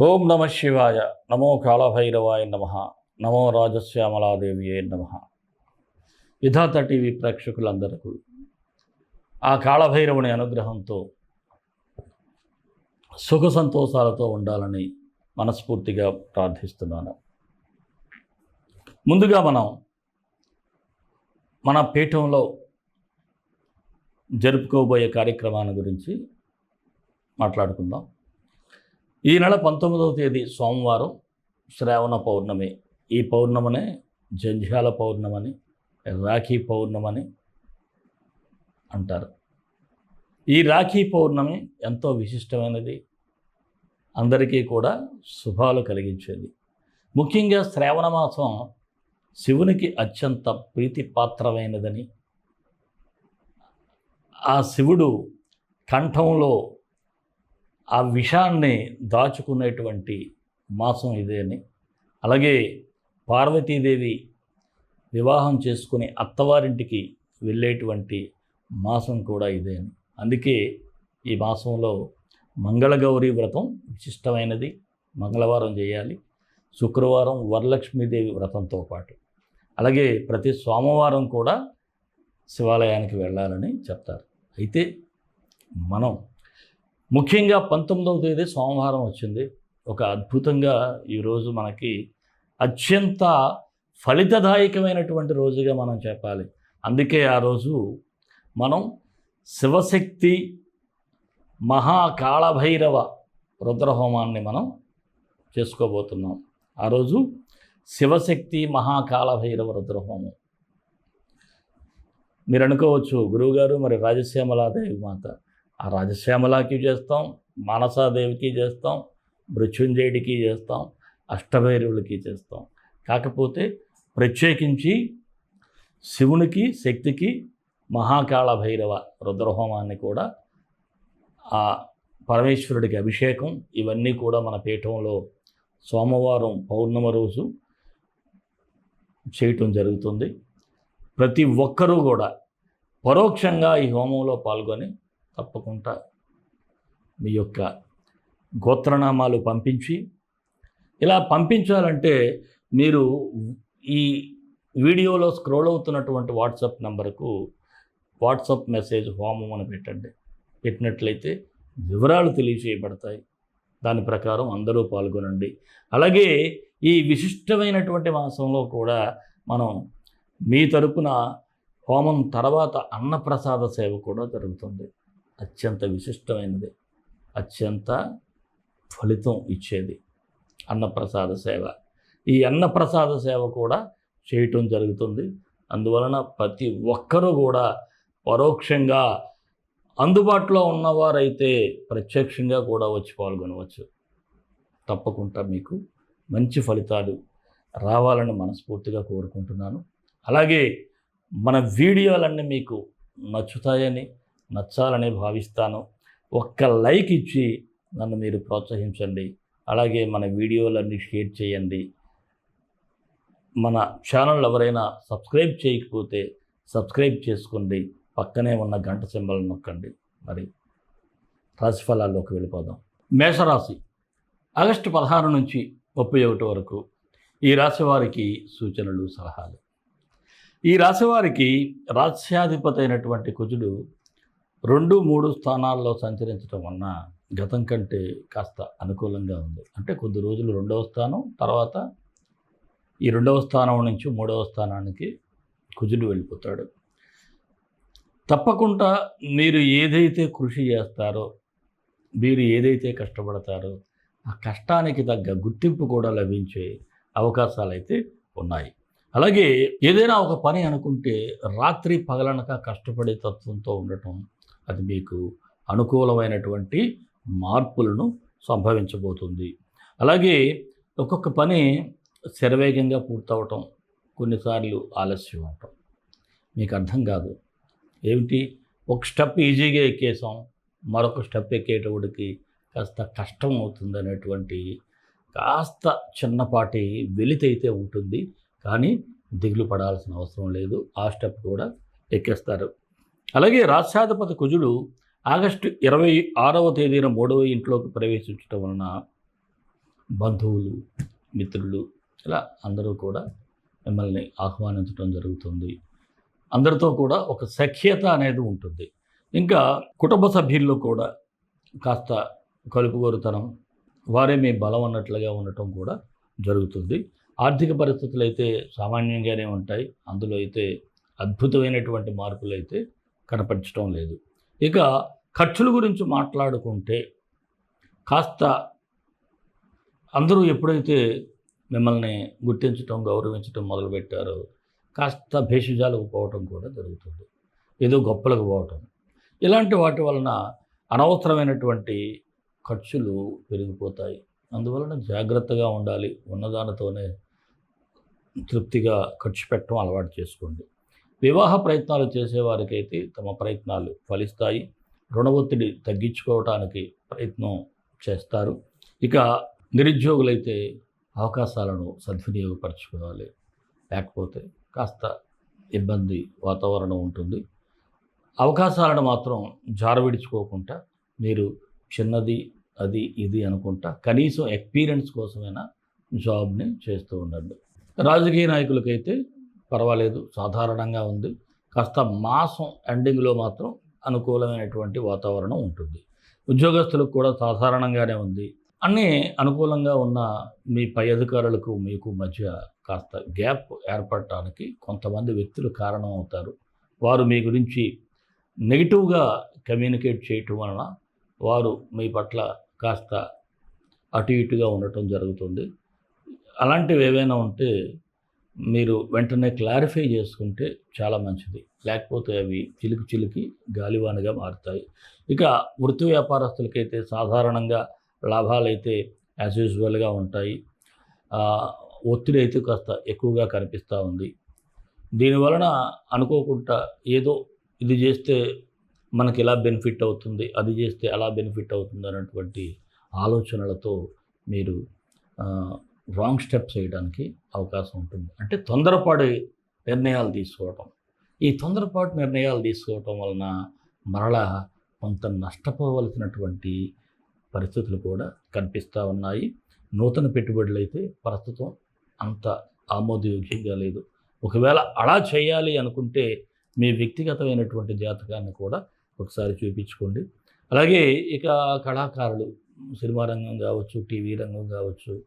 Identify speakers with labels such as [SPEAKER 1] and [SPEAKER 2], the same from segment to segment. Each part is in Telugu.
[SPEAKER 1] ఓం నమ శివాయ. నమో కాళభైరవాయ నమ. నమో రాజశ్యామలాదేవియే నమ. విధాత టీవీ ప్రేక్షకులందరికీ ఆ కాళభైరవుని అనుగ్రహంతో సుఖ సంతోషాలతో ఉండాలని మనస్ఫూర్తిగా ప్రార్థిస్తున్నాను. ముందుగా మనం మన పీఠంలో జరుపుకోబోయే కార్యక్రమాన్ని గురించి మాట్లాడుకుందాం. ఈ నెల పంతొమ్మిదవ తేదీ సోమవారం శ్రావణ పౌర్ణమి. ఈ పౌర్ణమనే జంధ్యాల పౌర్ణమని రాఖీ పౌర్ణమని అంటారు. ఈ రాఖీ పౌర్ణమి ఎంతో విశిష్టమైనది. అందరికీ కూడా శుభాలు కలిగించేది. ముఖ్యంగా శ్రావణ మాసం శివునికి అత్యంత ప్రీతిపాత్రమైనదని ఆ శివుడు కంఠంలో ఆ విషాన్ని దాచుకునేటువంటి మాసం ఇదే అని. అలాగే పార్వతీదేవి వివాహం చేసుకుని అత్తవారింటికి వెళ్ళేటువంటి మాసం కూడా ఇదే అని. అందుకే ఈ మాసంలో మంగళగౌరి వ్రతం విశిష్టమైనది. మంగళవారం చేయాలి. శుక్రవారం వరలక్ష్మీదేవి వ్రతంతో పాటు. అలాగే ప్రతి సోమవారం కూడా శివాలయానికి వెళ్ళాలని చెప్తారు. అయితే మనం ముఖ్యంగా పంతొమ్మిదవ తేదీ సోమవారం వచ్చింది. ఒక అద్భుతంగా ఈరోజు మనకి అత్యంత ఫలితదాయకమైనటువంటి రోజుగా మనం చెప్పాలి. అందుకే ఆ రోజు మనం శివశక్తి మహాకాళభైరవ రుద్రహోమాన్ని మనం చేసుకోబోతున్నాం. ఆ రోజు శివశక్తి మహాకాళభైరవ రుద్రహోమం. మీరు అనుకోవచ్చు గురువుగారు మరి రాజశ్యామలాదేవి మాత ఆ రాజశ్యామలాకి చేస్తాం మానసాదేవికి చేస్తాం మృత్యుంజయుడికి చేస్తాం అష్టభైరవులకి చేస్తాం. కాకపోతే ప్రత్యేకించి శివునికి శక్తికి మహాకాళ భైరవ రుద్రహోమాన్ని కూడా ఆ పరమేశ్వరుడికి అభిషేకం ఇవన్నీ కూడా మన పీఠంలో సోమవారం పౌర్ణమ రోజు చేయటం జరుగుతుంది. ప్రతి ఒక్కరూ కూడా పరోక్షంగా ఈ హోమంలో పాల్గొని తప్పకుండా మీ యొక్క గోత్రనామాలు పంపించి ఇలా పంపించాలంటే మీరు ఈ వీడియోలో స్క్రోల్ అవుతున్నటువంటి వాట్సాప్ నెంబర్కు వాట్సాప్ మెసేజ్ హోమం అని పెట్టండి. పెట్టినట్లయితే వివరాలు తెలియచేయబడతాయి. దాని ప్రకారం అందరూ పాల్గొనండి. అలాగే ఈ విశిష్టమైనటువంటి మాసంలో కూడా మనం మీ తరపున హోమం తర్వాత అన్నప్రసాద సేవ కూడా జరుగుతుంది. అత్యంత విశిష్టమైనది. అత్యంత ఫలితం ఇచ్చేది అన్నప్రసాద సేవ. ఈ అన్నప్రసాద సేవ కూడా చేయటం జరుగుతుంది. అందువలన ప్రతి ఒక్కరూ కూడా పరోక్షంగా అందుబాటులో ఉన్నవారైతే ప్రత్యక్షంగా కూడా వచ్చి పాల్గొనవచ్చు. తప్పకుండా మీకు మంచి ఫలితాలు రావాలని మనస్ఫూర్తిగా కోరుకుంటున్నాను. అలాగే మన వీడియోలన్నీ మీకు నచ్చుతాయని నచ్చాలని భావిస్తాను. ఒక్క లైక్ ఇచ్చి నన్ను మీరు ప్రోత్సహించండి. అలాగే మన వీడియోలన్నీ షేర్ చేయండి. మన ఛానల్ ఎవరైనా సబ్స్క్రైబ్ చేయకపోతే సబ్స్క్రైబ్ చేసుకోండి. పక్కనే ఉన్న గంట సింబల్ నొక్కండి. మరి రాశిఫలాల్లోకి వెళ్ళిపోదాం. మేషరాశి ఆగస్టు పదహారు నుంచి ముప్పై ఒకటి వరకు ఈ రాశి వారికి సూచనలు సలహాలు. ఈ రాశి వారికి రాస్యాధిపతి అయినటువంటి కుజుడు రెండు మూడు స్థానాల్లో సంచరించడం వలన గతం కంటే కాస్త అనుకూలంగా ఉంది. అంటే కొద్ది రోజులు రెండవ స్థానం తర్వాత ఈ రెండవ స్థానం నుంచి మూడవ స్థానానికి కుజుడు వెళ్ళిపోతాడు. తప్పకుండా మీరు ఏదైతే కృషి చేస్తారో మీరు ఏదైతే కష్టపడతారో ఆ కష్టానికి తగ్గ గుర్తింపు కూడా లభించే అవకాశాలు అయితే ఉన్నాయి. అలాగే ఏదైనా ఒక పని అనుకుంటే రాత్రి పగలనక కష్టపడే తత్వంతో ఉండటం అది మీకు అనుకూలమైనటువంటి మార్పులను సంభవించబోతుంది. అలాగే ఒక్కొక్క పని శరవేగంగా పూర్తవటం కొన్నిసార్లు ఆలస్యం అవటం మీకు అర్థం కాదు. ఏమిటి? ఒక స్టెప్ ఈజీగా ఎక్కేసాం మరొక స్టెప్ ఎక్కేటప్పటికి కాస్త కష్టం అవుతుంది అనేటువంటి కాస్త చిన్నపాటి వెలితైతే ఉంటుంది. కానీ దిగులు పడాల్సిన అవసరం లేదు. ఆ స్టెప్ కూడా ఎక్కేస్తారు. అలాగే రాష్ట్రాధిపతి కుజుడు ఆగస్టు ఇరవై ఆరవ తేదీన మూడవ ఇంట్లోకి ప్రవేశించడం వలన బంధువులు మిత్రులు ఇలా అందరూ కూడా మిమ్మల్ని ఆహ్వానించడం జరుగుతుంది. అందరితో కూడా ఒక సఖ్యత అనేది ఉంటుంది. ఇంకా కుటుంబ సభ్యుల్లో కూడా కాస్త కలుపుగోరుతనం వారే మీ బలం అన్నట్లుగా ఉండటం కూడా జరుగుతుంది. ఆర్థిక పరిస్థితులు అయితే సామాన్యంగానే ఉంటాయి. అందులో అయితే అద్భుతమైనటువంటి మార్పులు అయితే కనపరచడం లేదు. ఇక ఖర్చుల గురించి మాట్లాడుకుంటే కాస్త అందరూ ఎప్పుడైతే మిమ్మల్ని గుర్తించటం గౌరవించటం మొదలుపెట్టారో కాస్త భేషజాలకు పోవటం కూడా జరుగుతుంది. ఏదో గొప్పలకు పోవటం. ఇలాంటి వాటి వలన అనవసరమైనటువంటి ఖర్చులు పెరిగిపోతాయి. అందువలన జాగ్రత్తగా ఉండాలి. ఉన్నదానితోనే తృప్తిగా ఖర్చు పెట్టడం అలవాటు చేసుకోండి. వివాహ ప్రయత్నాలు చేసేవారికైతే తమ ప్రయత్నాలు ఫలిస్తాయి. రుణ ఒత్తిడి తగ్గించుకోవటానికి ప్రయత్నం చేస్తారు. ఇక నిరుద్యోగులైతే అవకాశాలను సద్వినియోగపరచుకోవాలి. లేకపోతే కాస్త ఇబ్బంది వాతావరణం ఉంటుంది. అవకాశాలను మాత్రం జారవిడుచుకోకుండా మీరు చిన్నది అది ఇది అనుకుంటా కనీసం ఎక్స్పీరియన్స్ కోసమైనా జాబ్ని చేస్తూ ఉండండి. రాజకీయ నాయకులకైతే పర్వాలేదు సాధారణంగా ఉంది. కాస్త మాసం ఎండింగ్లో మాత్రం అనుకూలమైనటువంటి వాతావరణం ఉంటుంది. ఉద్యోగస్తులకు కూడా సాధారణంగానే ఉంది. అన్నీ అనుకూలంగా ఉన్న మీ పై అధికారులకు మీకు మధ్య కాస్త గ్యాప్ ఏర్పడటానికి కొంతమంది వ్యక్తులు కారణం అవుతారు వారు మీ గురించి నెగిటివ్గా కమ్యూనికేట్ చేయటం వలన వారు మీ పట్ల కాస్త అటు ఇటుగా ఉండటం జరుగుతుంది. అలాంటివి ఏవైనా ఉంటే మీరు వెంటనే క్లారిఫై చేసుకుంటే చాలా మంచిది. లేకపోతే అవి చిలికి చిలికి గాలివానగా మారుతాయి. ఇక వృత్తి వ్యాపారస్తులకైతే సాధారణంగా లాభాలైతే యాజ్ యూజువల్గా ఉంటాయి. ఒత్తిడి అయితే కాస్త ఎక్కువగా కనిపిస్తూ ఉంది. దీనివలన అనుకోకుండా ఏదో ఇది చేస్తే మనకి ఎలా బెనిఫిట్ అవుతుంది అది చేస్తే ఎలా బెనిఫిట్ అవుతుంది అన్నటువంటి ఆలోచనలతో మీరు రాంగ్ స్టెప్స్ వేయడానికి అవకాశం ఉంటుంది. అంటే తొందరపడి నిర్ణయాలు తీసుకోవటం. ఈ తొందరపాటు నిర్ణయాలు తీసుకోవటం వలన మరలా కొంత నష్టపోవలసినటువంటి పరిస్థితులు కూడా కనిపిస్తూ ఉన్నాయి. నూతన పెట్టుబడులు అయితే ప్రస్తుతం అంత ఆమోదయోగ్యంగా లేదు. ఒకవేళ అలా చేయాలి అనుకుంటే మీ వ్యక్తిగతమైనటువంటి జాతకాన్ని కూడా ఒకసారి చూపించుకోండి. అలాగే ఇక కళాకారులు సినిమా రంగం కావచ్చు టీవీ రంగం కావచ్చు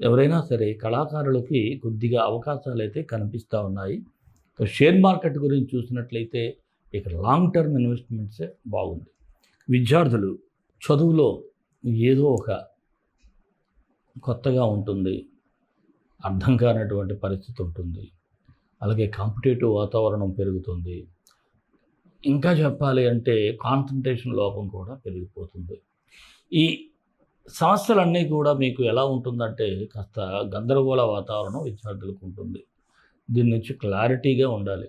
[SPEAKER 1] ఎవరైనా సరే కళాకారులకి కొద్దిగా అవకాశాలు అయితే కనిపిస్తూ ఉన్నాయి. షేర్ మార్కెట్ గురించి చూసినట్లయితే ఇక లాంగ్ టర్మ్ ఇన్వెస్ట్మెంట్సే బాగుంది. విద్యార్థులు చదువులో ఏదో ఒక కొత్తగా ఉంటుంది. అర్థం కానటువంటి పరిస్థితి ఉంటుంది. అలాగే కాంపిటేటివ్ వాతావరణం పెరుగుతుంది. ఇంకా చెప్పాలి అంటే కాన్సన్ట్రేషన్ లోపం కూడా పెరిగిపోతుంది. ఈ సమస్యలన్నీ కూడా మీకు ఎలా ఉంటుందంటే కాస్త గందరగోళ వాతావరణం విద్యార్థులకు ఉంటుంది. దీని నుంచి క్లారిటీగా ఉండాలి.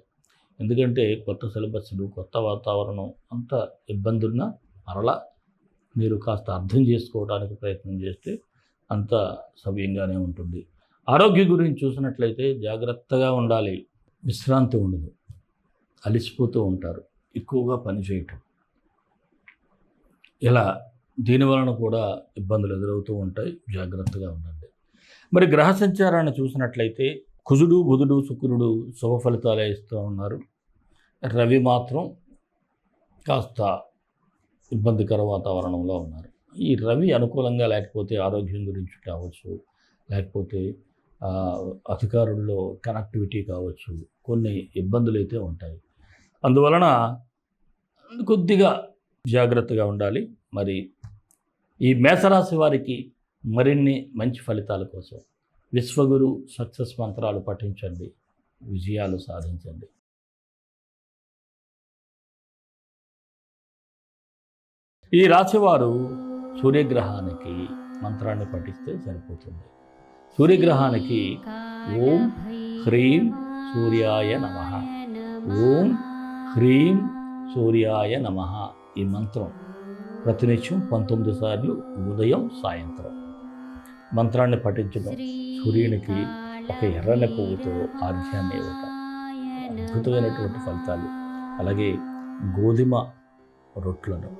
[SPEAKER 1] ఎందుకంటే కొత్త సిలబస్లు కొత్త వాతావరణం అంత ఇబ్బందున్నా మరలా మీరు కాస్త అర్థం చేసుకోవడానికి ప్రయత్నం చేస్తే అంత సవ్యంగానే ఉంటుంది. ఆరోగ్యం గురించి చూసినట్లయితే జాగ్రత్తగా ఉండాలి. విశ్రాంతి ఉండదు. అలిసిపోతూ ఉంటారు. ఎక్కువగా పని చేయటం. ఇలా దీని వలన కూడా ఇబ్బందులు ఎదురవుతూ ఉంటాయి. జాగ్రత్తగా ఉండండి. మరి గ్రహ సంచారాన్ని చూసినట్లయితే కుజుడు బుధుడు శుక్రుడు శుభ ఫలితాలే ఇస్తూ ఉన్నారు. రవి మాత్రం కాస్త ఇబ్బందికర వాతావరణంలో ఉన్నారు. ఈ రవి అనుకూలంగా లేకపోతే ఆరోగ్యం గురించి కావచ్చు లేకపోతే అధికారుల్లో కనెక్టివిటీ కావచ్చు కొన్ని ఇబ్బందులు అయితే ఉంటాయి. అందువలన కొద్దిగా జాగ్రత్తగా ఉండాలి. మరి ఈ మేషరాశి వారికి మరిన్ని మంచి ఫలితాల కోసం విశ్వగురు సక్సెస్ మంత్రాలు పఠించండి విజయాలు సాధించండి. ఈ రాశివారు సూర్యగ్రహానికి మంత్రాన్ని పఠిస్తే సరిపోతుంది. సూర్యగ్రహానికి ఓం హ్రీం సూర్యాయ నమ. ఓం హ్రీం సూర్యాయ నమ ఈ మంత్రం. ప్రతినిత్యం పంతొమ్మిది సార్లు ఉదయం సాయంత్రం. మంత్రాన్ని పఠించడం సూర్యునికి ఒక ఎర్రని పువ్వుతో ఆర్ఘ్యాన్ని ఇవ్వటం అద్భుతమైనటువంటి ఫలితాలు. అలాగే గోధుమ రొట్లను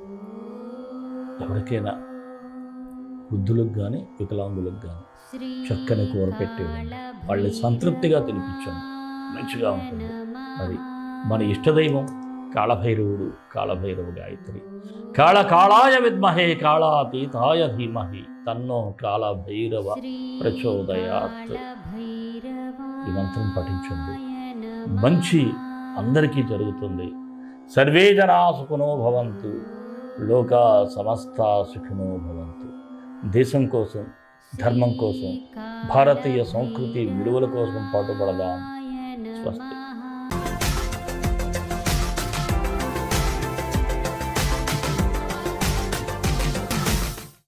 [SPEAKER 1] ఎవరికైనా వృద్ధులకు కానీ వికలాంగులకు కానీ చక్కని కూర పెట్టేయండి వాళ్ళని సంతృప్తిగా తినిపించాను మంచిగా ఉంటుంది. అది మన ఇష్టదైవం కాళభైరవుడు కాళభైరవ గాయత్రి. కాళ కాళాయ విద్మహే కాళాతీతాయ ధీమహి తన్నో కాళభైరవ ప్రచోదయాత్. ఈ మంత్రం పఠించండి. మంచి అందరికీ జరుగుతుంది. సర్వే జనా సుఖనో భవంతు. లోక సమస్త సుఖినో భవంతు. దేశం కోసం ధర్మం కోసం భారతీయ సంస్కృతి విలువల కోసం పాటుపడదాం. స్వస్తి.